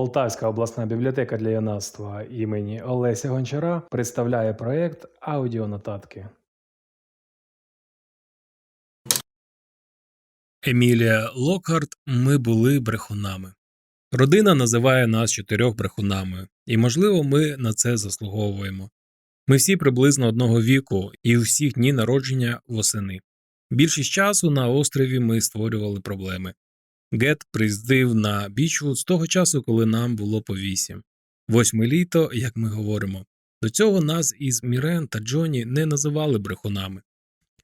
Полтавська обласна бібліотека для юнацтва імені Олеся Гончара представляє проект Аудіонотатки. Емілія Локхарт Ми були брехунами. Родина називає нас чотирьох брехунами, і, можливо, ми на це заслуговуємо. Ми всі приблизно одного віку, і у всіх дні народження восени. Більшість часу на острові ми створювали проблеми. Гет приїздив на Бічвуд з того часу, коли нам було по вісім. Восьме літо, як ми говоримо. До цього нас із Мірен та Джоні не називали брехунами.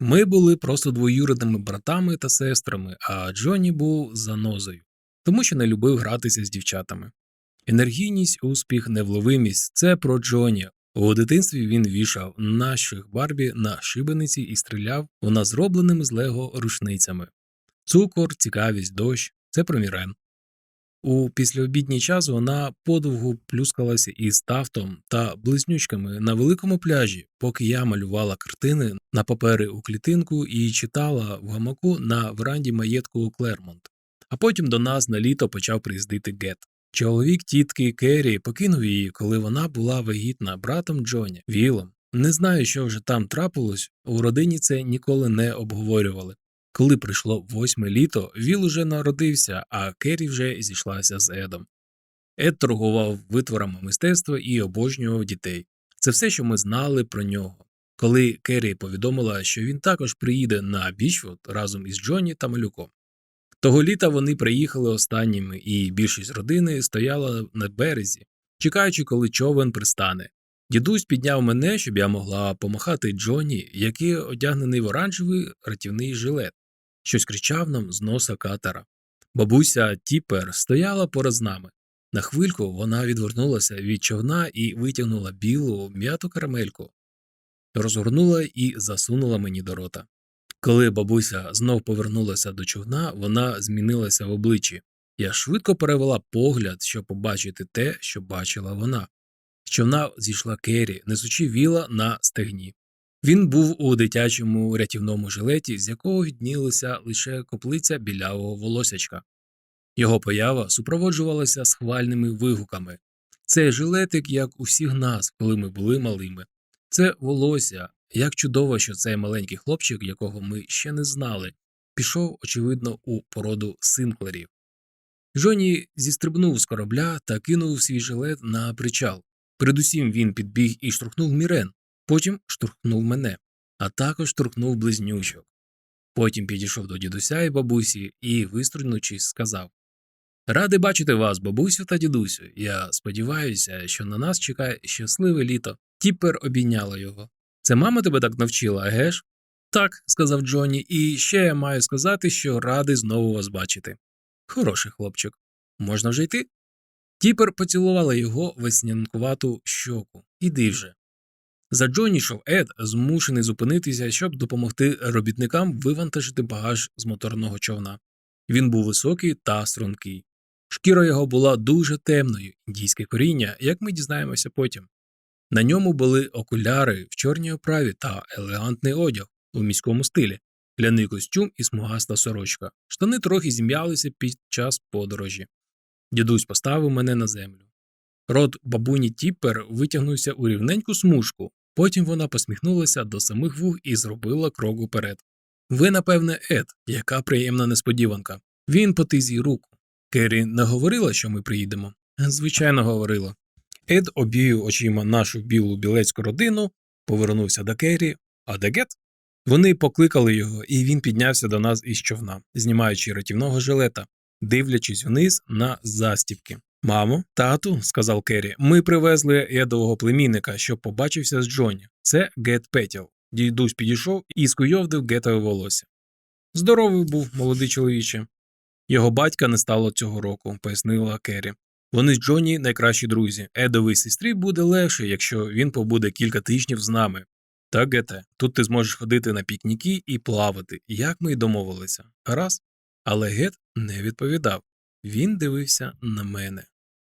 Ми були просто двоюрідними братами та сестрами, а Джоні був занозою, тому що не любив гратися з дівчатами. Енергійність, успіх, невловимість це про Джоні. У дитинстві він вішав наших Барбі на шибениці і стріляв нас зробленими з Лего рушницями. Цукор, цікавість, дощ це про Мірен. У післяобідній час вона подовгу плюскалася із тафтом та близнючками на великому пляжі, поки я малювала картини на папери у клітинку і читала в гамаку на веранді маєтку у Клермонт. А потім до нас на літо почав приїздити Гет. Чоловік тітки Керрі покинув її, коли вона була вагітна братом Джоні Вілом. Не знаю, що вже там трапилось, у родині це ніколи не обговорювали. Коли прийшло восьме літо, Віл уже народився, а Керрі вже зійшлася з Едом. Ед торгував витворами мистецтва і обожнював дітей. Це все, що ми знали про нього. Коли Керрі повідомила, що він також приїде на Бічвуд разом із Джонні та малюком. Того літа вони приїхали останніми, і більшість родини стояла на березі, чекаючи, коли човен пристане. Дідусь підняв мене, щоб я могла помахати Джоні, який одягнений в оранжевий ратівний жилет, щось кричав нам з носа катера. Бабуся Тіпер стояла поряд з нами. На хвильку вона відвернулася від човна і витягнула білу м'яту карамельку, розгорнула і засунула мені до рота. Коли бабуся знов повернулася до човна, вона змінилася в обличчі. Я швидко перевела погляд, щоб побачити те, що бачила вона. З човна зійшла Керрі, несучи віла на стегні. Він був у дитячому рятівному жилеті, з якого віднілася лише коплиця білявого волосячка. Його поява супроводжувалася схвальними вигуками. Цей жилетик, як у всіх нас, коли ми були малими. Це волосся. Як чудово, що цей маленький хлопчик, якого ми ще не знали, пішов, очевидно, у породу синклерів. Джоні зістрибнув з корабля та кинув свій жилет на причал. Передусім він підбіг і штурхнув Мірен, потім штурхнув мене, а також штурхнув близнючок. Потім підійшов до дідуся і бабусі і, виструнучись, сказав Радий бачити вас, бабусю та дідусю. Я сподіваюся, що на нас чекає щасливе літо. Тіпер обійняла його. Це мама тебе так навчила, геш? Так, сказав Джонні, і ще я маю сказати, що радий знову вас бачити. Хороший хлопчик. Можна вже йти? Тіпер поцілувала його веснянкувату щоку. Іди вже. За Джонні йшов Ед, змушений зупинитися, щоб допомогти робітникам вивантажити багаж з моторного човна. Він був високий та стрункий. Шкіра його була дуже темною, індійське коріння, як ми дізнаємося потім. На ньому були окуляри в чорній оправі та елегантний одяг у міському стилі, ляний костюм і смугаста сорочка. Штани трохи зім'ялися під час подорожі. Дідусь поставив мене на землю. Рот бабуні Тіппер витягнувся у рівненьку смужку, потім вона посміхнулася до самих вух і зробила крок уперед. Ви, напевне, Ед, яка приємна несподіванка. Він потис їй руку. Керрі не говорила, що ми приїдемо? Звичайно, говорила. Ед обвів очима нашу білу білецьку родину, повернувся до Керрі, а де Гет? Вони покликали його, і він піднявся до нас із човна, знімаючи рятівного жилета, дивлячись вниз на застіпки. Мамо, тату, сказав Керрі, ми привезли Едового племінника, щоб побачився з Джонні. Це Гет Петіл. Дідусь підійшов і скуйовдив Гетове волосся. Здоровий був, молодий чоловіче. Його батька не стало цього року, пояснила Керрі. Вони з Джонні найкращі друзі. Едовій сестрі буде легше, якщо він побуде кілька тижнів з нами. Так, Гете, тут ти зможеш ходити на пікніки і плавати, як ми й домовилися. Гаразд? Але Гет не відповідав. Він дивився на мене.